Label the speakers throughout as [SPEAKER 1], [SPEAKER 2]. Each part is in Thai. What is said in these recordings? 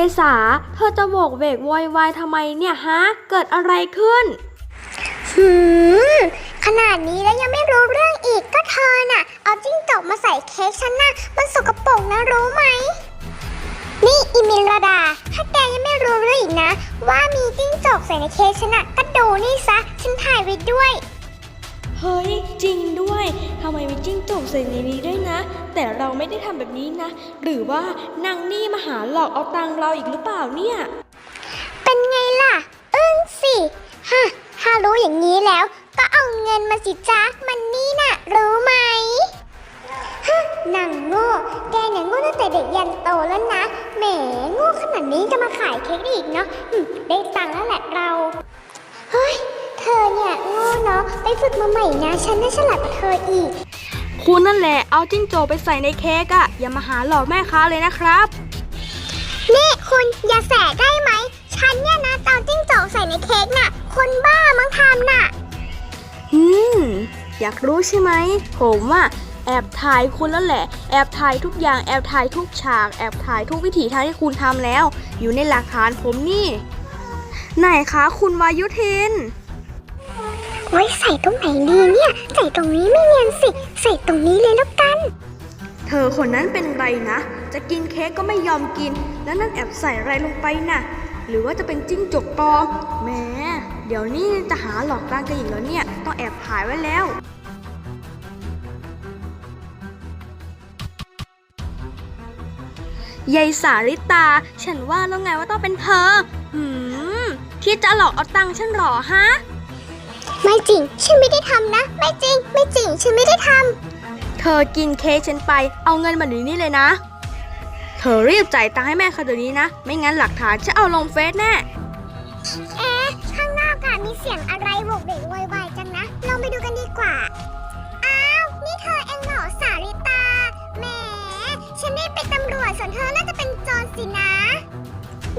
[SPEAKER 1] ยายสา เธอจะโบกเวกโวยวายทำไมเนี่ยฮะ เกิดอะไรขึ้น
[SPEAKER 2] หืม ขนาดนี้แล้วยังไม่รู้เรื่องอีกก็เธอน่ะ เอาจิ้งจกมาใส่เค้กฉันน่ะ มันสกปรกนะรู้ไหม นี่อิมิลราดา ถ้าแกยังไม่รู้เรื่องอีกนะ ว่ามีจิ้งจกใส่ในเค้กฉันน่ะก็ดูนี่ซะ ฉันถ่ายไว้ด้วย
[SPEAKER 3] เฮ้ย จริงด้วยทำไมมีจิ้งจกใส่ในนี้ด้วยนะ แต่เราไม่ได้ทำแบบนี้นะ หรือว่านางนี่มาหาหลอกเอาตังเราอีกหรือเปล่าเนี่ย
[SPEAKER 2] เป็นไงล่ะ อึ้งสิฮะถ้ารู้อย่างนี้แล้ว ก็เอาเงินมาสิจ๊ะมันนี่น่ะ รู้ไหมฮะนางโง่แกเนี่ยโง่ตั้งแต่เด็กยันโตแล้วนะแหมโง่ขนาดนี้จะมาขายเค้กได้อีกเนาะอืมได้ตังค์แล้วแหละเรา อเนี่ยโง่เนาะไปฝึกมาใหม่นะ ฉันน่าฉลาดกว่าเธออีก
[SPEAKER 1] คุณนั่นแหละเอาจิ้งโจกไปใส่ในเค้กอะอย่ามาหาหลอกแม่ค้าเลยนะครับ
[SPEAKER 2] นี่คุณอย่าแสได้ไหม ฉันเนี่ยนะเตาจิ้งจอกใส่ในเค้กน่ะ คนบ้ามั้งทำน่ะ
[SPEAKER 1] อืม อยากรู้ใช่ไหม ผมอะแอบถ่ายคุณแล้วแหละ แอบถ่ายทุกอย่างแอบถ่ายทุกฉาก แอบถ่ายทุกวิถีทางที่คุณทำแล้ว อยู่ในหลักฐานผมนี่ ไหนคะคุณวายุทิน
[SPEAKER 2] ไว้ใส่ตรงไหนดีเนี่ย ใส่ตรงนี้ไม่เนียนสิ ใส่ตรงนี้เลยแล้วกัน
[SPEAKER 1] เธอคนนั้นเป็นไรนะ จะกินเค้กก็ไม่ยอมกิน แล้วนั่นแอบใส่อะไรลงไปน่ะ หรือว่าจะเป็นจิ้งจกปลอมแหมเดี๋ยวนี้จะหาหลอกลางกันอีกแล้วเนี่ย ต้องแอบถ่ายไว้แล้วยายสาริตา ฉันว่าแล้วไงว่าต้องเป็นเธอหืมที่จะหลอกเอาตังค์ฉันหรอฮะ
[SPEAKER 2] ไม่จริง ฉันไม่ได้ทำนะ ไม่จริง ไม่จริง ฉันไม่ได้ท
[SPEAKER 1] เธอกินเค้กฉันไป เอาเงินมาเดี๋ยวนี้เลยนะ เธอรีบจ่ายตังค์ให้แม่เขาเดี๋ยวนี้นะ ไม่งั้นหลักฐานจะเอาลงเฟซแน่ำ
[SPEAKER 2] เอ๊ะ ข้างนอกอะมีเสียงอะไรโวกเวกโวยวายจังนะ ลองไปดูกันดีกว่า อ้าว นี่เธอเองเหรอสาริตา แหม ฉันนี่เป็นตำรวจส่วนเธอน่าจะเป็นโจรสินะ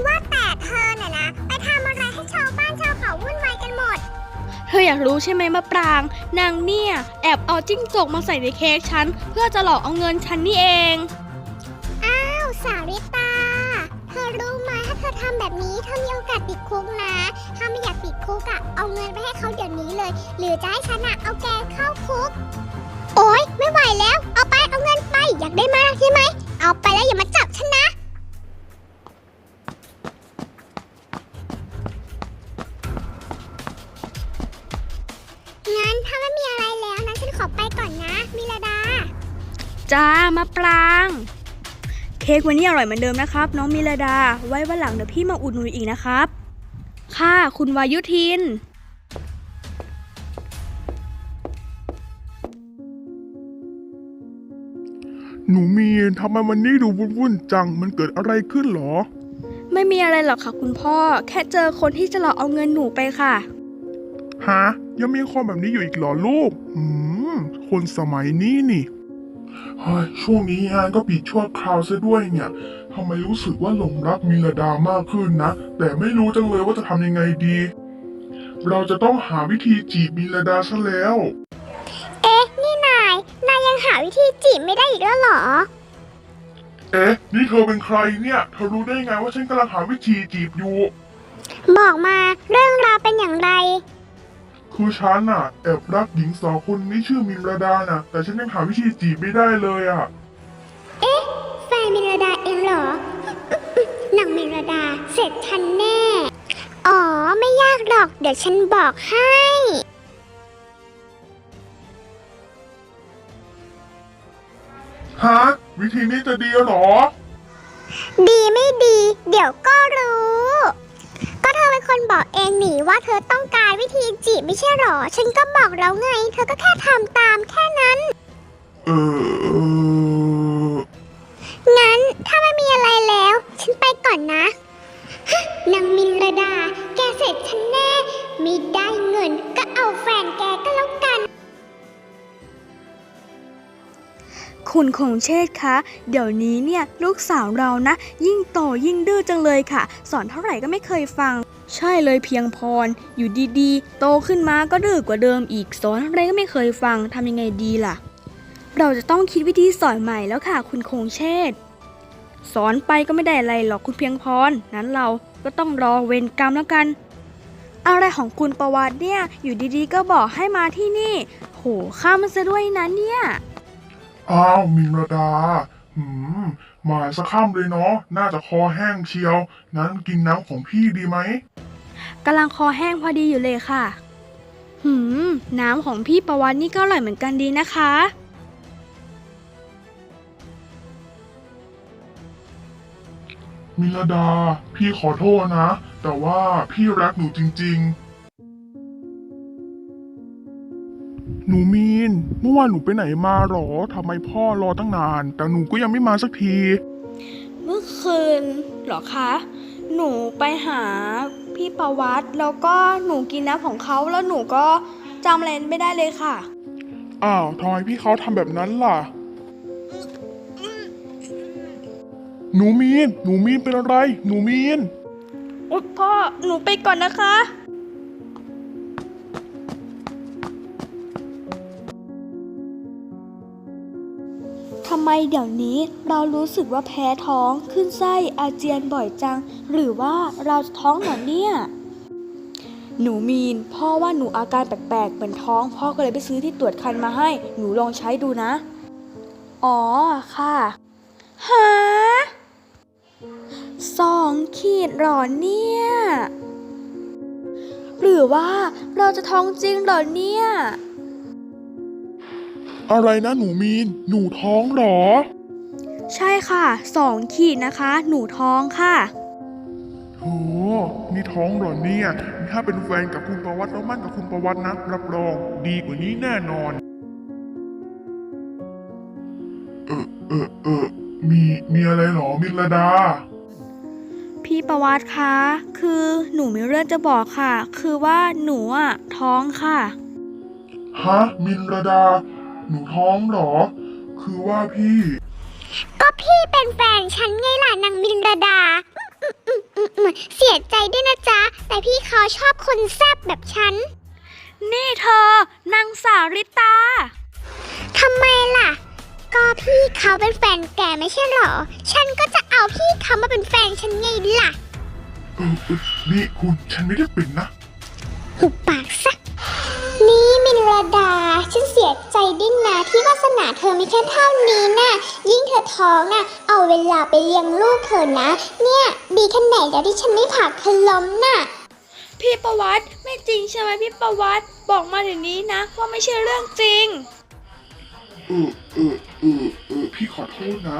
[SPEAKER 2] ว่าแต่เธอน่ะนะ ไปทำอะไรให้ชาวบ้านชาวเขาวุ่นวายกันหมด
[SPEAKER 1] เธออยากรู้ใช่ไหมมะปราง นางเนี่ย แอบเอาจิ้งจกมาใส่ในเค้กฉัน เพื่อจะหลอกเอาเงินฉันนี่เอง
[SPEAKER 2] อ้าว สาริตา เธอรู้ไหมถ้าเธอทำแบบนี้เธอมีโอกาสติดคุกนะ ถ้าไม่อยากติดคุกอะเอาเงินไปให้เขาเดี๋ยวนี้เลย หรือจะให้ฉันอะเอาแกเข้าคุก โอ๊ย ไม่ไหวแล้ว เอาไป เอาเงินไป อยากได้มากใช่ไหม เอาไปแล้วอย่ามา มะป
[SPEAKER 1] ราง เค้กวันนี้อร่อยเหมือนเดิมนะครับ น้องมิลดา ไว้วันหลังเดี๋ยวพี่มาอุดหนุนอีกนะครับ ค่ะคุณวายุทิน
[SPEAKER 4] หนูมีนทำไมวันนี้ดูวุ่นๆจัง มันเกิดอะไรขึ้นเหรอ
[SPEAKER 1] ไม่มีอะไรหรอกค่ะคุณพ่อ แค่เจอคนที่จะหลอกเอาเงินหนูไปค่ะ
[SPEAKER 4] ฮะ ยังมีคนแบบนี้อยู่อีกเหรอลูกหืม คนสมัยนี้นี่ เฮ้ยช่วงนี้งานก็ปิดชั่วคราวซะด้วยเนี่ยทำไมรู้สึกว่าหลงรักมิลดามากขึ้นนะ แต่ไม่รู้จังเลยว่าจะทำยังไงดี เราจะต้องหาวิธีจีบมิลดาซะแล้ว
[SPEAKER 2] เอ๊ะ นี่นาย นายยังหาวิธีจีบไม่ได้อีกแล้วเหรอ
[SPEAKER 4] เอ๊ะ นี่เธอเป็นใครเนี่ย เธอรู้ได้ไงว่าฉันกำลังหาวิธีจีบอยู่
[SPEAKER 2] บอกมาเรื่องราวเป็นอย่างไร
[SPEAKER 4] คือฉันน่ะแอบรักหญิงสาวคนนี้ชื่อมิมราดาน่ะ แต่ฉันยังหาวิธีจีบไม่ได้เลยอะ
[SPEAKER 2] เอ๊ะ แฟนมิมราดาเองเหรอ หนังมิมราดาเสร็จทันแน่ อ๋อ ไม่ยากหรอก เดี๋ยวฉันบอกให้ฮะ
[SPEAKER 4] วิธีนี้จะดีเหรอ
[SPEAKER 2] ดีไม่ดี เดี๋ยวก็รู้ คนบอกเองหนิว่าเธอต้องการวิธีจีบไม่ใช่หรอ ฉันก็บอกแล้วไง เธอก็แค่ทำตามแค่นั้น
[SPEAKER 4] เออ
[SPEAKER 2] งั้นถ้าไม่มีอะไรแล้ว ฉันไปก่อนนะฮะนางมินระดา แกเสร็จฉันแน่ไม่ได้เงินก็เอาแฟนแกก็แล้วกัน
[SPEAKER 5] คุณคงเชษฐ์คะ เดี๋ยวนี้เนี่ยลูกสาวเรานะ ยิ่งโตยิ่งดื้อจังเลยค่ะ สอนเท่าไหร่ก็ไม่เคยฟัง ใช่เลยเพียงพร อยู่ดีๆ โตขึ้นมาก็ดื้อกว่าเดิมอีกสอนอะไรก็ไม่เคยฟังทำยังไงดีล่ะ เราจะต้องคิดวิธีสอนใหม่แล้วค่ะคุณคงเชษสอนไปก็ไม่ได้อะไรหรอกคุณเพียงพรนั้นเราก็ต้องรอเวรกรรมแล้วกัน อะไรของคุณประวัติเนี่ย อยู่ดีๆ ก็บอกให้มาที่นี่ โหข้ามันซะด้วยนะเนี่ย
[SPEAKER 4] อ้าวมินรดา หืม หมายสักค่ำเลยเนาะ น่าจะคอแห้งเชียว งั้นกินน้ำของพี่ดีไหม
[SPEAKER 5] กำลังคอแห้งพอดีอยู่เลยค่ะ หืม น้ำของพี่ประวัตินี่ก็อร่อยเหมือนกันดีนะคะ
[SPEAKER 4] มินรดา พี่ขอโทษนะ แต่ว่าพี่รักหนูจริง ๆ หนูมีน เมื่อวานหนูไปไหนมาหรอทำไมพ่อรอตั้งนาน แต่หนูก็ยังไม่มาสักที
[SPEAKER 1] เมื่อคืนเหรอคะ หนูไปหาพี่ประวัติแล้วก็หนูกินน้ำของเขาแล้วหนูก็จำอะไรไม่ได้เลยค่ะ
[SPEAKER 4] อ้าวทำไมพี่เขาทำแบบนั้นล่ะ หนูมีน หนูมีนเป็นอะไร หนูมีน
[SPEAKER 1] อุ๊ยพ่อ หนูไปก่อนนะคะ มเดี๋ยวนี้เรารู้สึกว่าแพ้ท้องขึ้นไส้อาเจียนบ่อยจัง หรือว่าเราจะท้องหรอเนี่ยหนูมีนพ่อว่าหนูอาการแปลกๆ เหมือนท้อง พ่อก็เลยไปซื้อที่ตรวจคันมาให้ หนูลองใช้ดูนะ อ๋อค่ะหาสองขีดหรอเนี่ย หรือว่าเราจะท้องจริงหรอเนี่ย
[SPEAKER 4] อะไรนะหนูมีน หนูท้องเหรอ
[SPEAKER 5] ใช่ค่ะสองขีดนะคะ หนูท้องค่ะ
[SPEAKER 4] โอ้นี่ท้องเหรอเนี่ย ถ้าเป็นแฟนกับคุณประวัติแล้วมั่นกับคุณประวัตินะรับรองดีกว่านี้แน่นอน เออเออเออมีมีอะไรเหรอมิลดา
[SPEAKER 5] พี่ประวัติคะคือหนูมีเรื่องจะบอกค่ะ คือว่าหนูอะท้องค่ะ
[SPEAKER 4] ฮะมิลดา หนูท้องเหรอ คือว่าพี่
[SPEAKER 2] ก็พี่เป็นแฟนฉันไงล่ะนางมินระดาอืมอืมอืมอืมเสียใจด้วยนะจ๊ะ แต่พี่เขาชอบคนแซ่บแบบฉัน
[SPEAKER 5] นี่เธอนางสาวริตา
[SPEAKER 2] ทำไมล่ะ ก็พี่เขาเป็นแฟนแกไม่ใช่เหรอ ฉันก็จะเอาพี่เขามาเป็นแฟนฉันไงล่ะ
[SPEAKER 4] เออเออนี่คุณฉันไม่ได้เป็นนะ
[SPEAKER 2] หุบปากซะ นี่มินราดา ฉันเสียใจดิ้นนะที่วาสนาเธอไม่แค่เท่านี้นะ่ะ ยิ่งเธอท้องน่ะ เอาเวลาไปเลี้ยงลูกเธอนะ เนี่ยดีแค่ไหนแล้วที่ฉันไม่ผลักเธอล้มน่ะ
[SPEAKER 1] พี่ประวัติไม่จริงใช่ไหมพี่ประวัติบอกมาเดี๋ยวนี้นะ ว่าไม่ใช่เรื่องจริง
[SPEAKER 4] เออเออเออเออพี่ขอโทษนะ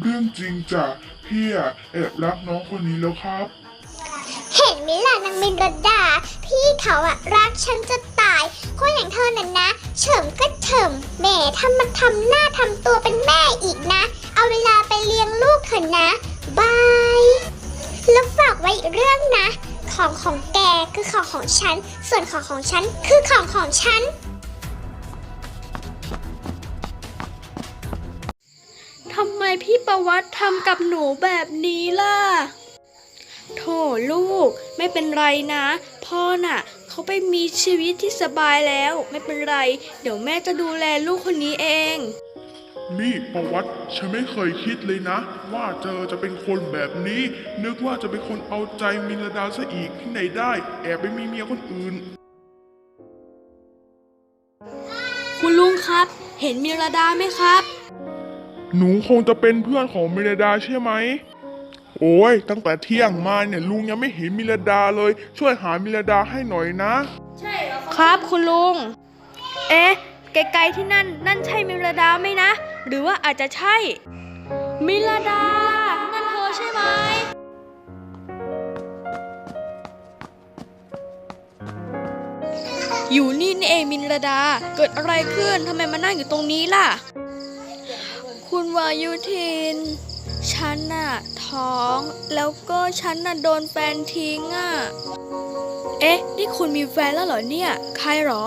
[SPEAKER 4] เรื่องจริงจ้ะพี่อะแอบรักน้องคนนี้แล้วครับ
[SPEAKER 2] เห็นไหมล่ะนางมินรดา พี่เขาอะรักฉันจะตาย คนอย่างเธอน่ะนะ เฉิมก็เฉิมแหมทำมาทำหน้าทำตัวเป็นแม่อีกนะ เอาเวลาไปเลี้ยงลูกเถอะนะบายแล้วฝากไว้อีกเรื่องนะ ของของแกคือของของฉัน ส่วนของของฉันคือของของฉัน
[SPEAKER 1] ทำไมพี่ประวัติทำกับหนูแบบนี้ล่ะ โถลูก ไม่เป็นไรนะ พ่อน่ะ เขาไปมีชีวิตที่สบายแล้ว ไม่เป็นไร เดี๋ยวแม่จะดูแลลูกคนนี้เอง
[SPEAKER 4] นี่ประวัติฉันไม่เคยคิดเลยนะ ว่าเจอจะเป็นคนแบบนี้ นึกว่าจะเป็นคนเอาใจมิลดาซะอีกที่ไหนได้ แอบไปมีเมียคนอื่น
[SPEAKER 1] คุณลุงครับ เห็นมิรดาไหมครับ
[SPEAKER 4] หนูคงจะเป็นเพื่อนของมิลดาใช่ไหม โอ้ย ตั้งแต่เที่ยงมาเนี่ยลุงยังไม่เห็นมิลดาเลย ช่วยหามิลดาให้หน่อยนะ
[SPEAKER 1] ครับคุณลุง เอ๊ะ ไกลๆที่นั่น นั่นใช่มิรดาไหมนะ หรือว่าอาจจะใช่ มิลดา นั่นเธอใช่ไหม อยู่นี่นี่เองมินรดา เกิดอะไรขึ้นทำไมมานั่งอยู่ตรงนี้ล่ะ คุณวายุทิน ฉันน่ะ ท้อง แล้วก็ฉันน่ะโดนแฟนทิ้งอะ เอ๊ะ นี่คุณมีแฟนแล้วเหรอเนี่ย ใครเหรอ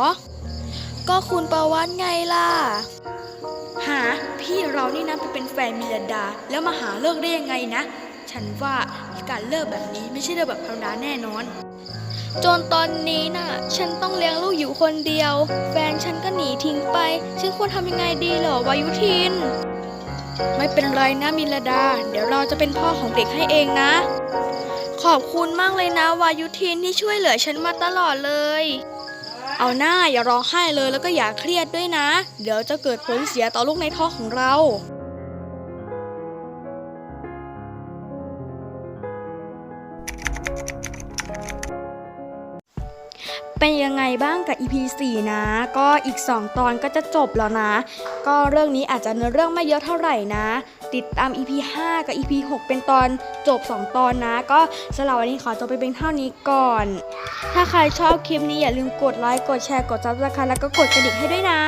[SPEAKER 1] ก็คุณประวัติไงล่ะ หา พี่เรานี่นะไปเป็นแฟนมิลดา แล้วมาหาเลิกได้ยังไงนะ ฉันว่าการเลิกแบบนี้ไม่ใช่เลิกแบบธรรมดาแน่นอน จนตอนนี้น่ะ ฉันต้องเลี้ยงลูกอยู่คนเดียว แฟนฉันก็หนีทิ้งไป ฉันควรทำยังไงดีเหรอวายุทิน ไม่เป็นไรนะมิลดา เดี๋ยวเราจะเป็นพ่อของเด็กให้เองนะ ขอบคุณมากเลยนะวายุทินที่ช่วยเหลือฉันมาตลอดเลย เอาหน้าอย่าร้องไห้เลยแล้วก็อย่าเครียดด้วยนะ เดี๋ยวจะเกิดผลเสียต่อลูกในท้องของเรา เป็นยังไงบ้างกับ EP 4 นะ ก็อีก 2 ตอนก็จะจบแล้วนะ ก็เรื่องนี้อาจจะเนื้อเรื่องไม่เยอะเท่าไหร่นะ ติดตาม EP 5 กับ EP 6 เป็นตอนจบ 2 ตอนนะ ก็สำหรับวันนี้ขอจบไปเป็นเท่านี้ก่อน ถ้าใครชอบคลิปนี้อย่าลืมกดไลค์ กดแชร์ กดซับสไครต์แล้วก็กดกระดิ่งให้ด้วยนะ